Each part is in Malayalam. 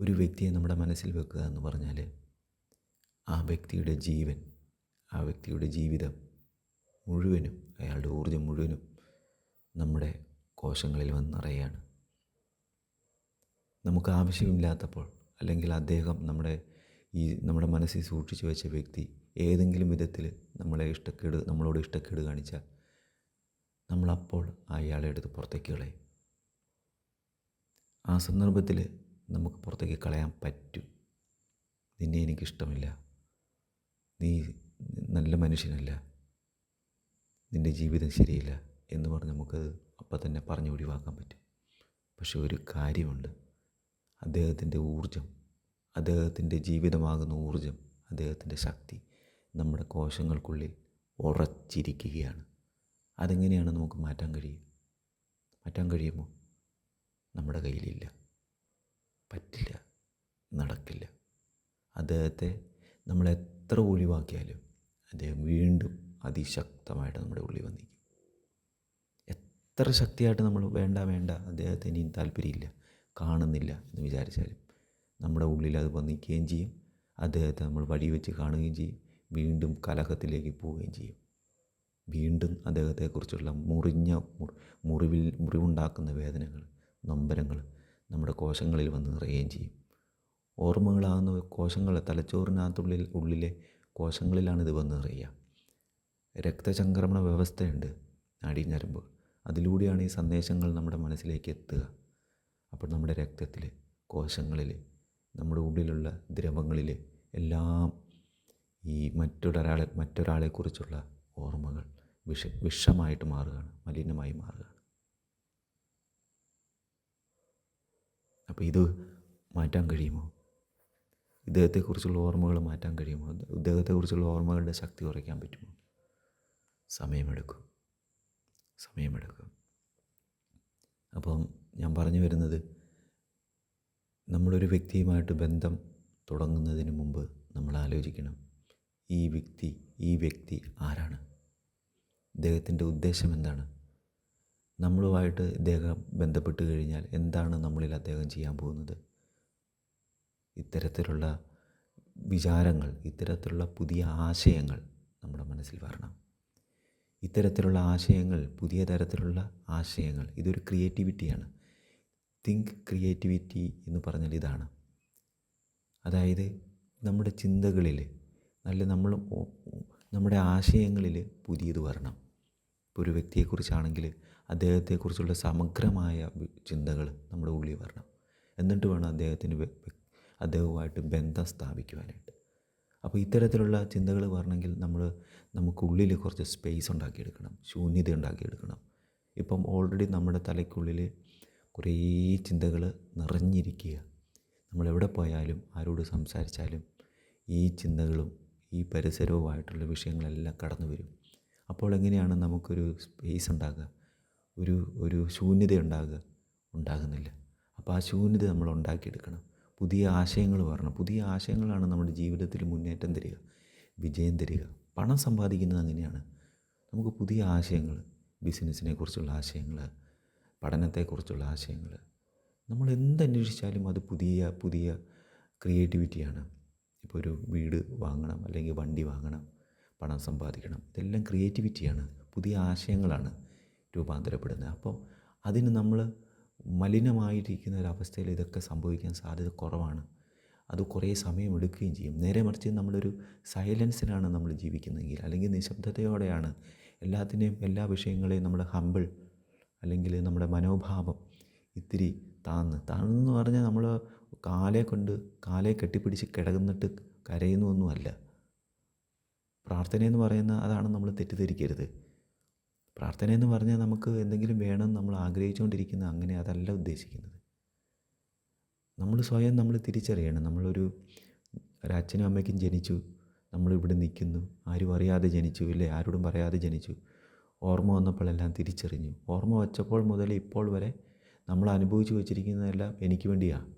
ഒരു വ്യക്തിയെ നമ്മുടെ മനസ്സിൽ വെക്കുക എന്ന് പറഞ്ഞാൽ ആ വ്യക്തിയുടെ ജീവൻ ആ വ്യക്തിയുടെ ജീവിതം മുഴുവനും അയാളുടെ ഊർജം മുഴുവനും നമ്മുടെ കോശങ്ങളിൽ വന്ന് നിറയാണ്. നമുക്ക് ആവശ്യമില്ലാത്തപ്പോൾ അല്ലെങ്കിൽ അദ്ദേഹം നമ്മുടെ ഈ നമ്മുടെ മനസ്സിൽ സൂക്ഷിച്ചു വെച്ച വ്യക്തി ഏതെങ്കിലും വിധത്തിൽ നമ്മളെ ഇഷ്ടക്കേട് നമ്മളോട് ഇഷ്ടക്കേട് കാണിച്ചാൽ നമ്മളപ്പോൾ അയാളെ എടുത്ത് പുറത്തേക്ക് കളയും. ആ സന്ദർഭത്തിൽ നമുക്ക് പുറത്തേക്ക് കളയാൻ പറ്റും. നിന്നെ എനിക്കിഷ്ടമില്ല. നീ നല്ല മനുഷ്യനല്ല. നിന്റെ ജീവിതം ശരിയില്ല എന്ന് പറഞ്ഞ് നമുക്കത് അപ്പം തന്നെ പറഞ്ഞു ഒഴിവാക്കാൻ പറ്റും. പക്ഷെ ഒരു കാര്യമുണ്ട്. അദ്ദേഹത്തിന്റെ ഊർജം അദ്ദേഹത്തിന്റെ ജീവിതമാകുന്ന ഊർജം അദ്ദേഹത്തിന്റെ ശക്തി നമ്മുടെ കോശങ്ങൾക്കുള്ളിൽ ഉറച്ചിരിക്കുകയാണ്. അതെങ്ങനെയാണ് നമുക്ക് മാറ്റാൻ കഴിയുക? മാറ്റാൻ കഴിയുമോ? നമ്മുടെ കയ്യിലില്ല. പറ്റില്ല നടക്കില്ല. അദ്ദേഹത്തെ നമ്മൾ എത്ര ഒഴിവാക്കിയാലും അദ്ദേഹം വീണ്ടും അതിശക്തമായിട്ട് നമ്മുടെ ഉള്ളിൽ വന്നിരിക്കും. എത്ര ശക്തിയായിട്ട് നമ്മൾ വേണ്ട വേണ്ട അദ്ദേഹത്തെ ഇനിയും താല്പര്യമില്ല കാണുന്നില്ല എന്ന് വിചാരിച്ചാലും നമ്മുടെ ഉള്ളിൽ അത് വന്നിക്കുകയും ചെയ്യും. അദ്ദേഹത്തെ നമ്മൾ വഴി വെച്ച് കാണുകയും ചെയ്യും. വീണ്ടും കലഹത്തിലേക്ക് പോവുകയും ചെയ്യും. വീണ്ടും അദ്ദേഹത്തെക്കുറിച്ചുള്ള മുറിഞ്ഞ മുറിവിൽ മുറിവുണ്ടാക്കുന്ന വേദനകൾ നൊമ്പരങ്ങൾ നമ്മുടെ കോശങ്ങളിൽ വന്ന് നിറയുകയും ചെയ്യും. ഓർമ്മകളാകുന്ന കോശങ്ങൾ തലച്ചോറിനകത്തുള്ളിൽ ഉള്ളിലെ കോശങ്ങളിലാണ് ഇത് വന്ന് നിറയുക. രക്തചംക്രമണ വ്യവസ്ഥയുണ്ട് നാഡീഞരമ്പ് അതിലൂടെയാണ് ഈ സന്ദേശങ്ങൾ നമ്മുടെ മനസ്സിലേക്ക് എത്തുക. അപ്പോൾ നമ്മുടെ രക്തത്തിൽ കോശങ്ങളിൽ നമ്മുടെ ഉള്ളിലുള്ള ദ്രവങ്ങളിൽ എല്ലാം ഈ മറ്റൊരാളെ മറ്റൊരാളെക്കുറിച്ചുള്ള ഓർമ്മകൾ വിഷ വിഷമായിട്ട് മാറുകയാണ് മലിനമായി മാറുകയാണ്. അപ്പോൾ ഇത് മാറ്റാൻ കഴിയുമോ? ഇദ്ദേഹത്തെക്കുറിച്ചുള്ള ഓർമ്മകൾ മാറ്റാൻ കഴിയുമോ? ഇദ്ദേഹത്തെക്കുറിച്ചുള്ള ഓർമ്മകളുടെ ശക്തി കുറയ്ക്കാൻ പറ്റുമോ? സമയമെടുക്കും. സമയമെടുക്കും. അപ്പം ഞാൻ പറഞ്ഞു വരുന്നത് നമ്മളൊരു വ്യക്തിയുമായിട്ട് ബന്ധം തുടങ്ങുന്നതിന് മുമ്പ് നമ്മൾ ആലോചിക്കണം ഈ വ്യക്തി ഈ വ്യക്തി ആരാണ്? ഇദ്ദേഹത്തിന്റെ ഉദ്ദേശം എന്താണ്? നമ്മളുമായിട്ട് ഇദ്ദേഹം ബന്ധപ്പെട്ട് കഴിഞ്ഞാൽ എന്താണ് നമ്മളിൽ അദ്ദേഹം ചെയ്യാൻ പോകുന്നത്? ഇത്തരത്തിലുള്ള വിചാരങ്ങൾ ഇത്തരത്തിലുള്ള പുതിയ ആശയങ്ങൾ നമ്മുടെ മനസ്സിൽ വരണം. ഇത്തരത്തിലുള്ള ആശയങ്ങൾ പുതിയ തരത്തിലുള്ള ആശയങ്ങൾ ഇതൊരു ക്രിയേറ്റിവിറ്റിയാണ്. തിങ്ക് ക്രിയേറ്റിവിറ്റി എന്ന് പറഞ്ഞാൽ ഇതാണ്. അതായത് നമ്മുടെ ചിന്തകളിൽ നല്ല നമ്മൾ നമ്മുടെ ആശയങ്ങളിൽ പുതിയത് വരണം. ഇപ്പോൾ ഒരു വ്യക്തിയെക്കുറിച്ചാണെങ്കിൽ അദ്ദേഹത്തെക്കുറിച്ചുള്ള സമഗ്രമായ ചിന്തകൾ നമ്മുടെ ഉള്ളിൽ വരണം. എന്നിട്ട് വേണം അദ്ദേഹത്തിന് അദ്ദേഹവുമായിട്ട് ബന്ധം സ്ഥാപിക്കുവാനായിട്ട്. അപ്പോൾ ഇത്തരത്തിലുള്ള ചിന്തകൾ വരണമെങ്കിൽ നമ്മൾ നമുക്കുള്ളിൽ കുറച്ച് സ്പേസ് ഉണ്ടാക്കിയെടുക്കണം ശൂന്യത ഉണ്ടാക്കിയെടുക്കണം. ഇപ്പം ഓൾറെഡി നമ്മുടെ തലയ്ക്കുള്ളിൽ കുറേ ചിന്തകൾ നിറഞ്ഞിരിക്കുക. നമ്മളെവിടെ പോയാലും ആരോട് സംസാരിച്ചാലും ഈ ചിന്തകളും ഈ പരിസരവുമായിട്ടുള്ള വിഷയങ്ങളെല്ലാം കടന്നു വരും അപ്പോൾ എങ്ങനെയാണ് നമുക്കൊരു സ്പേസ് ഉണ്ടാകുക ഒരു ഒരു ശൂന്യത ഉണ്ടാകുക ഉണ്ടാകുന്നില്ല. അപ്പോൾ ആ ശൂന്യത നമ്മൾ ഉണ്ടാക്കിയെടുക്കണം. പുതിയ ആശയങ്ങൾ വരണം. പുതിയ ആശയങ്ങളാണ് നമ്മുടെ ജീവിതത്തിൽ മുന്നേറ്റം തരിക വിജയം തരിക. പണം സമ്പാദിക്കുന്നത് അങ്ങനെയാണ്. നമുക്ക് പുതിയ ആശയങ്ങൾ ബിസിനസ്സിനെ കുറിച്ചുള്ള ആശയങ്ങൾ പഠനത്തെക്കുറിച്ചുള്ള ആശയങ്ങൾ നമ്മൾ എന്തന്വേഷിച്ചാലും അത് പുതിയ പുതിയ ക്രിയേറ്റിവിറ്റിയാണ്. ഇപ്പോൾ ഒരു വീട് വാങ്ങണം അല്ലെങ്കിൽ വണ്ടി വാങ്ങണം പണം സമ്പാദിക്കണം ഇതെല്ലാം ക്രിയേറ്റിവിറ്റിയാണ് പുതിയ ആശയങ്ങളാണ്. രൂപാന്തരപ്പെടുന്നത്. അപ്പോൾ അതിന് നമ്മൾ മലിനമായിരിക്കുന്ന ഒരവസ്ഥയിൽ ഇതൊക്കെ സംഭവിക്കാൻ സാധ്യത കുറവാണ്. അത് കുറേ സമയം എടുക്കുകയും ചെയ്യും. നേരെ മറിച്ച് നമ്മളൊരു സൈലൻസിലാണ് നമ്മൾ ജീവിക്കുന്നതെങ്കിൽ അല്ലെങ്കിൽ നിശബ്ദതയോടെയാണ് എല്ലാത്തിനെയും എല്ലാ വിഷയങ്ങളെയും നമ്മൾ ഹമ്പിൾ അല്ലെങ്കിൽ നമ്മുടെ മനോഭാവം ഇത്തിരി താന്ന്. താന്നെന്ന് പറഞ്ഞാൽ നമ്മൾ കാലെ കൊണ്ട് കാലെ കെട്ടിപ്പിടിച്ച് കിടന്നിട്ട് കരയുന്നൊന്നുമല്ല പ്രാർത്ഥനയെന്ന് പറയുന്ന അതാണ് നമ്മൾ തെറ്റിദ്ധരിക്കരുത്. പ്രാർത്ഥനയെന്ന് പറഞ്ഞാൽ നമുക്ക് എന്തെങ്കിലും വേണം നമ്മൾ ആഗ്രഹിച്ചുകൊണ്ടിരിക്കുന്ന അങ്ങനെ അതല്ല ഉദ്ദേശിക്കുന്നത്. നമ്മൾ സ്വയം നമ്മൾ തിരിച്ചറിയണം. നമ്മളൊരു ഒരച്ഛനും അമ്മയ്ക്കും ജനിച്ചു നമ്മളിവിടെ നിൽക്കുന്നു ആരും അറിയാതെ ജനിച്ചു ഇല്ലേ? ആരോടും പറയാതെ ജനിച്ചു. ഓർമ്മ വന്നപ്പോഴെല്ലാം തിരിച്ചറിഞ്ഞു. ഓർമ്മ വച്ചപ്പോൾ മുതൽ ഇപ്പോൾ വരെ നമ്മൾ അനുഭവിച്ചു വച്ചിരിക്കുന്നതെല്ലാം എനിക്ക് വേണ്ടിയാണ്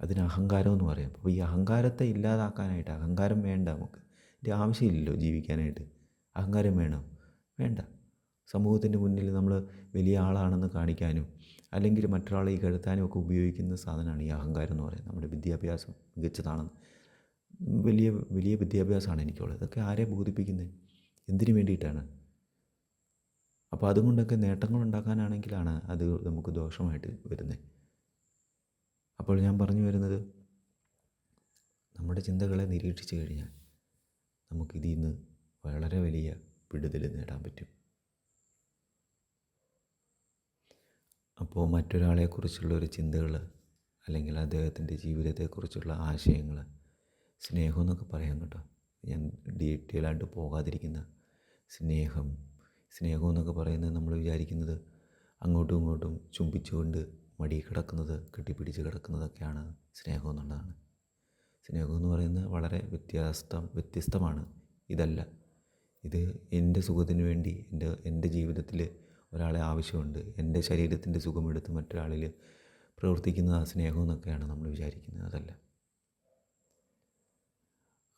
അതിന് അഹങ്കാരം എന്ന് പറയാം. അപ്പോൾ ഈ അഹങ്കാരത്തെ ഇല്ലാതാക്കാനായിട്ട് അഹങ്കാരം വേണ്ട നമുക്ക്. ഇതിന്റെ ആവശ്യമില്ലല്ലോ ജീവിക്കാനായിട്ട്. അഹങ്കാരം വേണം. വേണ്ട. സമൂഹത്തിന്റെ മുന്നിൽ നമ്മൾ വലിയ ആളാണെന്ന് കാണിക്കാനും അല്ലെങ്കിൽ മറ്റൊരാളെ ഈ കഴുത്താനും ഒക്കെ ഉപയോഗിക്കുന്ന സാധനമാണ് ഈ അഹങ്കാരം എന്ന് പറയുന്നത്. നമ്മുടെ വിദ്യാഭ്യാസം മികച്ചതാണെന്ന്. വലിയ വലിയ വിദ്യാഭ്യാസമാണ് എനിക്കുള്ളത്. ഇതൊക്കെ ആരെ ബോധിപ്പിക്കുന്നത് എന്തിനു വേണ്ടിയിട്ടാണ്? അപ്പോൾ അതുകൊണ്ടൊക്കെ നേട്ടങ്ങൾ ഉണ്ടാക്കാനാണെങ്കിലാണ് അത് നമുക്ക് ദോഷമായിട്ട് വരുന്നത് അപ്പോൾ ഞാൻ പറഞ്ഞു വരുന്നത് നമ്മുടെ ചിന്തകളെ നിരീക്ഷിച്ചു കഴിഞ്ഞാൽ നമുക്കിതിൽ നിന്ന് വളരെ വലിയ വിടുതൽ നേടാൻ പറ്റും. അപ്പോൾ മറ്റൊരാളെക്കുറിച്ചുള്ള ഒരു ചിന്തകൾ അല്ലെങ്കിൽ അദ്ദേഹത്തിന്റെ ജീവിതത്തെക്കുറിച്ചുള്ള ആശയങ്ങൾ സ്നേഹം എന്നൊക്കെ പറയാം കേട്ടോ. ഞാൻ ഡീറ്റെയിലായിട്ട് പോകാതിരിക്കുന്ന സ്നേഹം. സ്നേഹം എന്നൊക്കെ പറയുന്നത് നമ്മൾ വിചാരിക്കുന്നത് അങ്ങോട്ടും ഇങ്ങോട്ടും ചുംബിച്ചുകൊണ്ട് മടി കിടക്കുന്നത് കെട്ടിപ്പിടിച്ച് കിടക്കുന്നതൊക്കെയാണ് സ്നേഹം എന്നുള്ളതാണ്. സ്നേഹം എന്ന് പറയുന്നത് വളരെ വ്യത്യസ്തം വ്യത്യസ്തമാണ്. ഇതല്ല. ഇത് എന്റെ സുഖത്തിന് വേണ്ടി എന്റെ എന്റെ ജീവിതത്തിൽ ഒരാളെ ആവശ്യമുണ്ട് എന്റെ ശരീരത്തിന്റെ സുഖമെടുത്ത് മറ്റൊരാളിൽ പ്രവർത്തിക്കുന്ന ആ സ്നേഹം എന്നൊക്കെയാണ് നമ്മൾ വിചാരിക്കുന്നത് അതല്ല.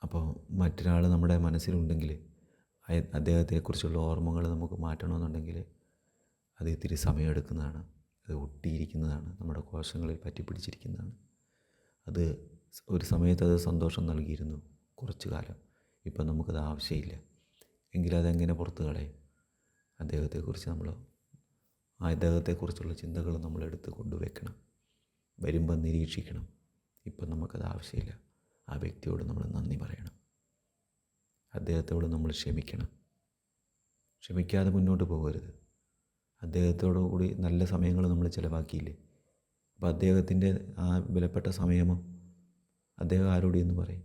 അപ്പോൾ മറ്റൊരാൾ നമ്മുടെ മനസ്സിലുണ്ടെങ്കിൽ അദ്ദേഹത്തെക്കുറിച്ചുള്ള ഓർമ്മകൾ നമുക്ക് മാറ്റണമെന്നുണ്ടെങ്കിൽ അത് ഇത്തിരി സമയമെടുക്കുന്നതാണ് അത് ഒട്ടിയിരിക്കുന്നതാണ് നമ്മുടെ കോശങ്ങളിൽ പറ്റിപ്പിടിച്ചിരിക്കുന്നതാണ് അത് ഒരു സമയത്ത് അത് സന്തോഷം നൽകിയിരുന്നു കുറച്ചു കാലം. ഇപ്പം നമുക്കത് ആവശ്യമില്ല. എങ്കിൽ അതെങ്ങനെ പുറത്ത് കളയും? അദ്ദേഹത്തെക്കുറിച്ച് നമ്മൾ അദ്ദേഹത്തെക്കുറിച്ചുള്ള ചിന്തകൾ നമ്മൾ എടുത്ത് കൊണ്ടുവയ്ക്കണം വരുമ്പം നിരീക്ഷിക്കണം. ഇപ്പം നമുക്കത് ആവശ്യമില്ല. ആ വ്യക്തിയോട് നമ്മൾ നന്ദി പറയണം. അദ്ദേഹത്തോട് നമ്മൾ ക്ഷമിക്കണം. ക്ഷമിക്കാതെ മുന്നോട്ട് പോകരുത്. അദ്ദേഹത്തോടു കൂടി നല്ല സമയങ്ങൾ നമ്മൾ ചിലവാക്കിയില്ലേ? അപ്പോൾ അദ്ദേഹത്തിന്റെ ആ വിലപ്പെട്ട സമയമോ അദ്ദേഹം ആരോട് എന്ന് പറയും?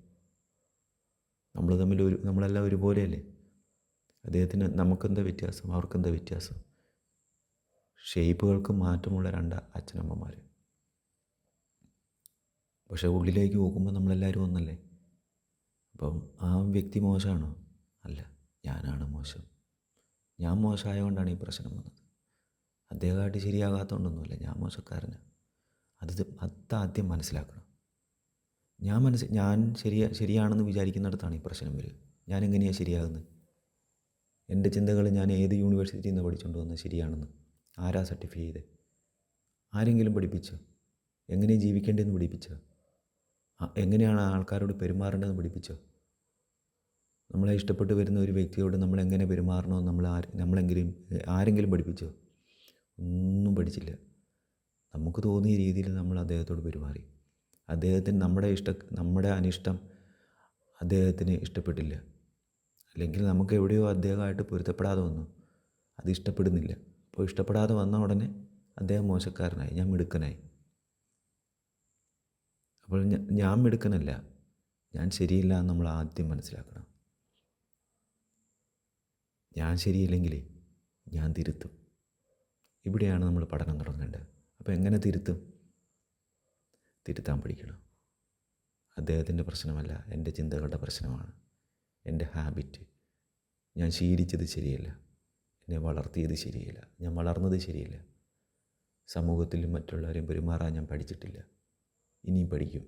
നമ്മൾ തമ്മിൽ ഒരു നമ്മളെല്ലാം ഒരുപോലെയല്ലേ? അദ്ദേഹത്തിന് നമുക്കെന്താ വ്യത്യാസം? അവർക്കെന്താ വ്യത്യാസം? ഷേപ്പുകൾക്ക് മാറ്റമുള്ള രണ്ട് അച്ഛനമ്മമാർ. പക്ഷേ ഉള്ളിലേക്ക് പോകുമ്പോൾ നമ്മളെല്ലാവരും ഒന്നല്ലേ? അപ്പം ആ വ്യക്തി മോശമാണോ? അല്ല ഞാനാണ് മോശം. ഞാൻ മോശമായതുകൊണ്ടാണ് ഈ പ്രശ്നം വന്നത്. അദ്ദേഹമായിട്ട് ശരിയാകാത്തതുകൊണ്ടൊന്നുമല്ല ഞാൻ മോശക്കാരനാണ് അത് അത് ആദ്യം മനസ്സിലാക്കണം. ഞാൻ മനസ്സ് ഞാൻ ശരിയാ ശരിയാണെന്ന് വിചാരിക്കുന്നിടത്താണ് ഈ പ്രശ്നം വരിക. ഞാൻ എങ്ങനെയാണ് ശരിയാകുന്നത്? എന്റെ ചിന്തകൾ ഞാൻ ഏത് യൂണിവേഴ്സിറ്റിയിൽ നിന്ന് പഠിച്ചുകൊണ്ട് വന്നത് ശരിയാണെന്ന് ആരാ സർട്ടിഫൈ ചെയ്ത്? ആരെങ്കിലും പഠിപ്പിച്ചോ? എങ്ങനെ ജീവിക്കേണ്ടതെന്ന് പഠിപ്പിച്ചോ? എങ്ങനെയാണ് ആൾക്കാരോട് പെരുമാറേണ്ടതെന്ന് പഠിപ്പിച്ചോ? നമ്മളെ ഇഷ്ടപ്പെട്ട് വരുന്ന ഒരു വ്യക്തിയോട് നമ്മൾ എങ്ങനെ പെരുമാറണമെന്ന് നമ്മൾ നമ്മളെങ്കിലും ആരെങ്കിലും പഠിപ്പിച്ചോ? ഒന്നും പഠിച്ചില്ല. നമുക്ക് തോന്നിയ രീതിയിൽ നമ്മൾ അദ്ദേഹത്തോട് പെരുമാറി. അദ്ദേഹത്തിന് നമ്മുടെ ഇഷ്ട നമ്മുടെ അനിഷ്ടം അദ്ദേഹത്തിന് ഇഷ്ടപ്പെട്ടില്ല. അല്ലെങ്കിൽ നമുക്ക് എവിടെയോ അദ്ദേഹമായിട്ട് പൊരുത്തപ്പെടാതെ വന്നു. അത് ഇഷ്ടപ്പെടുന്നില്ല. അപ്പോൾ ഇഷ്ടപ്പെടാതെ വന്ന ഉടനെ അദ്ദേഹം മോശക്കാരനായി. ഞാൻ മിടുക്കനായി. അപ്പോൾ ഞാൻ മിടുക്കനല്ല. ഞാൻ ശരിയില്ല എന്ന് നമ്മൾ ആദ്യം മനസ്സിലാക്കണം. ഞാൻ ശരിയില്ലെങ്കിലേ ഞാൻ തിരുത്തും. ഇവിടെയാണ് നമ്മൾ പഠനം തുടങ്ങേണ്ടത്. അപ്പോൾ എങ്ങനെ തിരുത്തും? തിരുത്താൻ പഠിക്കണം. അദ്ദേഹത്തിന്റെ പ്രശ്നമല്ല. എന്റെ ചിന്തകളുടെ പ്രശ്നമാണ്. എന്റെ ഹാബിറ്റ്. ഞാൻ ശീലിച്ചത് ശരിയല്ല. എന്നെ വളർത്തിയത് ശരിയല്ല. ഞാൻ വളർന്നത് ശരിയല്ല. സമൂഹത്തിലും മറ്റുള്ളവരെയും പെരുമാറാൻ ഞാൻ പഠിച്ചിട്ടില്ല. ഇനിയും പഠിക്കും.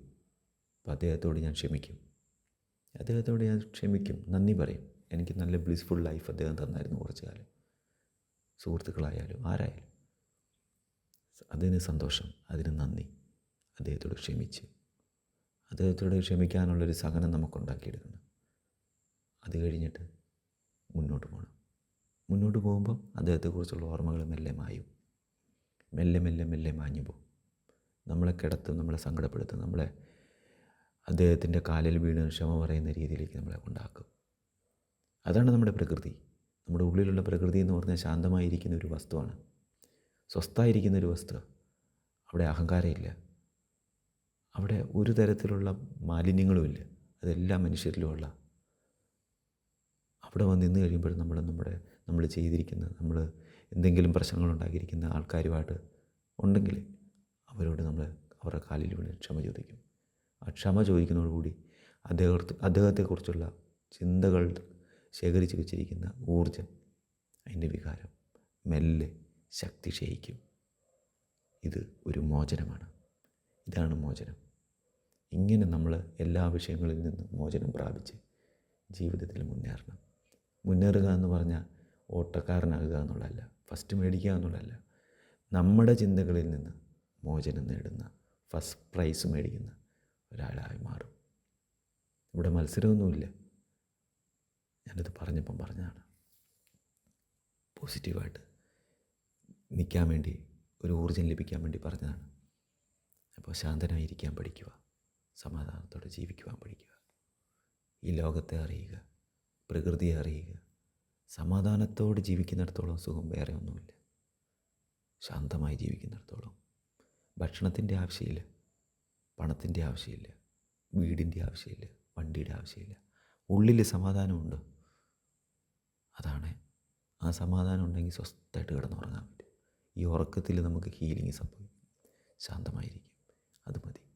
അപ്പോൾ അദ്ദേഹത്തോട് ഞാൻ ക്ഷമിക്കും. അദ്ദേഹത്തോട് ഞാൻ ക്ഷമിക്കും. നന്ദി പറയും. എനിക്ക് നല്ല ബ്ലിസ്ഫുൾ ലൈഫ് അദ്ദേഹം തന്നായിരുന്നു കുറച്ച് കാലം സുഹൃത്തുക്കളായാലും ആരായാലും. അതിന് സന്തോഷം. അതിന് നന്ദി. അദ്ദേഹത്തോട് ക്ഷമിച്ച്. അദ്ദേഹത്തോട് ക്ഷമിക്കാനുള്ളൊരു സഹനം നമുക്കുണ്ടാക്കിയെടുക്കണം. അത് കഴിഞ്ഞിട്ട് മുന്നോട്ട് പോകണം മുന്നോട്ട് പോകുമ്പോൾ അദ്ദേഹത്തെക്കുറിച്ചുള്ള ഓർമ്മകൾ മെല്ലെ മായും. മെല്ലെ മെല്ലെ മെല്ലെ മാഞ്ഞു പോകും. നമ്മളെ കിടത്തും നമ്മളെ സങ്കടപ്പെടുത്തും നമ്മളെ അദ്ദേഹത്തിന്റെ കാലിൽ വീണ് ക്ഷമ പറയുന്ന രീതിയിലേക്ക് നമ്മളെ കൊണ്ടാക്കും. അതാണ് നമ്മുടെ പ്രകൃതി. നമ്മുടെ ഉള്ളിലുള്ള പ്രകൃതി എന്ന് പറഞ്ഞാൽ ശാന്തമായിരിക്കുന്ന ഒരു വസ്തുവാണ്. സ്വസ്ഥായിരിക്കുന്ന ഒരു വസ്തു. അവിടെ അഹങ്കാരമില്ല. അവിടെ ഒരു തരത്തിലുള്ള മാലിന്യങ്ങളുമില്ല. അതെല്ലാ മനുഷ്യരിലുമുള്ള അവിടെ വന്ന് നിന്ന് കഴിയുമ്പോൾ നമ്മൾ നമ്മുടെ നമ്മൾ ചെയ്തിരിക്കുന്ന നമ്മൾ എന്തെങ്കിലും പ്രശ്നങ്ങൾ ഉണ്ടാക്കിയിരിക്കുന്ന ആൾക്കാരുമായിട്ട് ഉണ്ടെങ്കിൽ അവരോട് നമ്മൾ അവരുടെ കാലിൽ വീണ് ക്ഷമ ചോദിക്കും. ആ ക്ഷമ ചോദിക്കുന്നതോടുകൂടി അദ്ദേഹത്തെ അദ്ദേഹത്തെക്കുറിച്ചുള്ള ചിന്തകൾ ശേഖരിച്ച് വെച്ചിരിക്കുന്ന ഊർജം അതിന്റെ വികാരം മെല്ലെ ശക്തി ക്ഷയിക്കും. ഇത് ഒരു മോചനമാണ്. ഇതാണ് മോചനം. ഇങ്ങനെ നമ്മൾ എല്ലാ വിഷയങ്ങളിൽ നിന്നും മോചനം പ്രാപിച്ച് ജീവിതത്തിൽ മുന്നേറണം. മുന്നേറുക എന്ന് പറഞ്ഞാൽ ഓട്ടക്കാരനാകുക എന്നുള്ളതല്ല ഫസ്റ്റ് മേടിക്കുക എന്നുള്ളതല്ല. നമ്മുടെ ചിന്തകളിൽ നിന്ന് മോചനം നേടുന്ന ഫസ്റ്റ് പ്രൈസ് മേടിക്കുന്ന ഒരാളായി മാറും. ഇവിടെ മത്സരമൊന്നുമില്ല. ഞാനത് പറഞ്ഞപ്പം പറഞ്ഞതാണ്. പോസിറ്റീവായിട്ട് നിൽക്കാൻ വേണ്ടി ഒരു ഊർജം ലഭിക്കാൻ വേണ്ടി പറഞ്ഞതാണ്. അപ്പോൾ ശാന്തനായിരിക്കാൻ പഠിക്കുക സമാധാനത്തോടെ ജീവിക്കുവാൻ പഠിക്കുക ഈ ലോകത്തെ അറിയുക. പ്രകൃതിയെ അറിയുക. സമാധാനത്തോടെ ജീവിക്കുന്നിടത്തോളം സുഖം വേറെ ഒന്നുമില്ല. ശാന്തമായി ജീവിക്കുന്നിടത്തോളം. ഭക്ഷണത്തിന്റെ ആവശ്യമില്ല. പണത്തിന്റെ ആവശ്യമില്ല. വീടിന്റെ ആവശ്യമില്ല. വണ്ടിയുടെ ആവശ്യമില്ല. ഉള്ളിൽ സമാധാനമുണ്ട്? അതാണ് ആ സമാധാനം ഉണ്ടെങ്കിൽ സ്വസ്ഥമായിട്ട് കിടന്നുറങ്ങാൻ പറ്റും. ഈ ഉറക്കത്തിൽ നമുക്ക് ഹീലിംഗ് സംഭവിക്കും. ശാന്തമായിരിക്കും. അത് മതി.